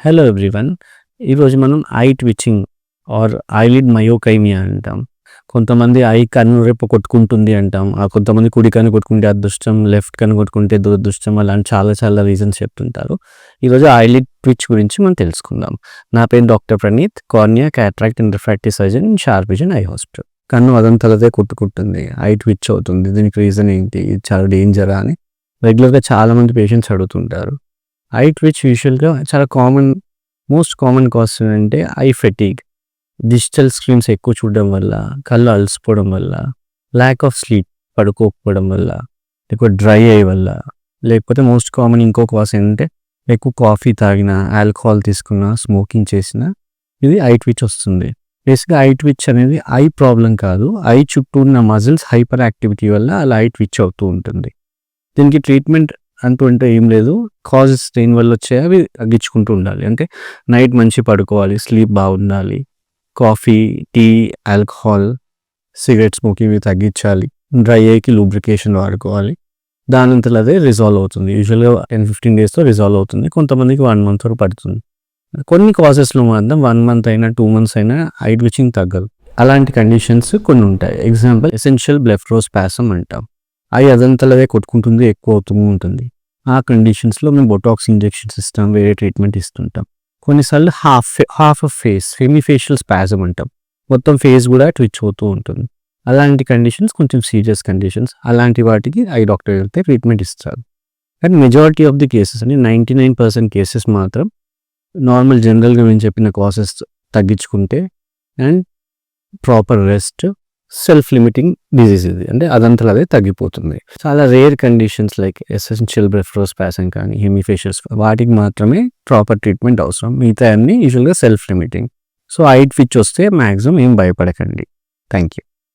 Hello everyone ఈరోజు మనం eye twitching or eyelid myokymia అంటాం. కొంతమంది ఐ కన్ను రేపు కొట్టుకుంటుంది అంటాం. ఆ కొంతమంది కుడి కన్ను కొట్టుకుంటే అదృష్టం లెఫ్ట్ కన్ను కొట్టుకుంటే దురదృష్టం అలాంటి చాలా చాలా రీజన్స్ చెప్తుంటారు. ఈరోజు ఐలిడ్ ట్విచ్ గురించి మనం తెలుసుకుందాం. నా పేరు doctor Praneeth cornea cataract and refractive surgeon in eye hospital. కన్ను అదంతలదే కొట్టుకుంటుంది ఐ ట్విచ్ అవుతుంది. దీనికి రీజన్ ఏంటి? చాలా డేంజరా అని. రెగ్యులర్గా చాలామంది పేషెంట్స్ అడుగుతుంటారు. ఐ ట్విచ్ యూజువల్గా చాలా కామన్ మోస్ట్ కామన్ కాజ్ అంటే ఐ ఫెటీగ్ డిజిటల్ స్క్రీన్స్ ఎక్కువ చూడడం వల్ల కళ్ళు అలసిపోవడం వల్ల ల్యాక్ ఆఫ్ స్లీప్ పడుకోకపోవడం వల్ల లేకపోతే డ్రై అయ్యే వల్ల లేకపోతే మోస్ట్ కామన్ ఇంకో కాజ్ ఏంటంటే ఎక్కువ కాఫీ తాగిన ఆల్కహాల్ తీసుకున్న స్మోకింగ్ చేసిన ఇది ఐ ట్విచ్ వస్తుంది. బేసిక్గా ఐ ట్విచ్ అనేది ఐ ప్రాబ్లం కాదు. ఐ చుట్టూ ఉన్న మజిల్స్ హైపర్ యాక్టివిటీ వల్ల అలా ఐ ట్విచ్ అవుతూ ఉంటుంది. దీనికి ట్రీట్మెంట్ అంటూ అంటే ఏం లేదు. కాజెస్ దేనివల్ల వచ్చాయి అవి తగ్గించుకుంటూ ఉండాలి. అంటే నైట్ మంచి పడుకోవాలి స్లీప్ బాగుండాలి coffee tea alcohol cigarette smoking ఇవి తగ్గించాలి డ్రై అయ్యేకి లూబ్రికేషన్ వాడుకోవాలి. దానంతలో అదే రిజాల్వ్ అవుతుంది. యూజువల్గా టెన్ ఫిఫ్టీన్ డేస్తో రిజాల్వ్ అవుతుంది. కొంతమందికి వన్ మంత్ వరకు పడుతుంది. కొన్ని కాజెస్లో మాత్రం వన్ మంత్ అయినా టూ మంత్స్ అయినా హైట్ ట్విచింగ్ తగ్గదు. అలాంటి కండిషన్స్ కొన్ని ఉంటాయి. ఎగ్జాంపుల్ ఎసెన్షియల్ బ్లెఫ్రోస్పాసం అంటాం. అవి అదంతలవే కొట్టుకుంటుంది ఎక్కువ అవుతూ ఉంటుంది. ఆ కండిషన్స్లో మేము బొటాక్స్ ఇంజెక్షన్స్ ఇస్తాం వేరే ట్రీట్మెంట్ ఇస్తుంటాం. కొన్నిసార్లు half half of face hemifacial spasm అంటాం. మొత్తం ఫేస్ కూడా ట్విచ్ అవుతూ ఉంటుంది. అలాంటి కండిషన్స్ కొంచెం సీరియస్ కండిషన్స్ అలాంటి వాటికి ఐ డాక్టర్ వెళ్తే ట్రీట్మెంట్ ఇస్తారు. కానీ మెజారిటీ ఆఫ్ ది కేసెస్ అని నైంటీ నైన్ పర్సెంట్ కేసెస్ మాత్రం నార్మల్ జనరల్గా మేము చెప్పిన కాసెస్ తగ్గించుకుంటే and proper rest self limiting disease ఇది అంటే అదంతలో అదే తగ్గిపోతుంది. చాలా rare conditions like essential blepharospasm కానీ హెమిఫేషియస్ వాటికి మాత్రమే ప్రాపర్ ట్రీట్మెంట్ అవసరం. మిగతా అన్ని యూజువల్గా self limiting so eye twitch వస్తే మ్యాక్సిమం ఏం భయపడకండి. Thank you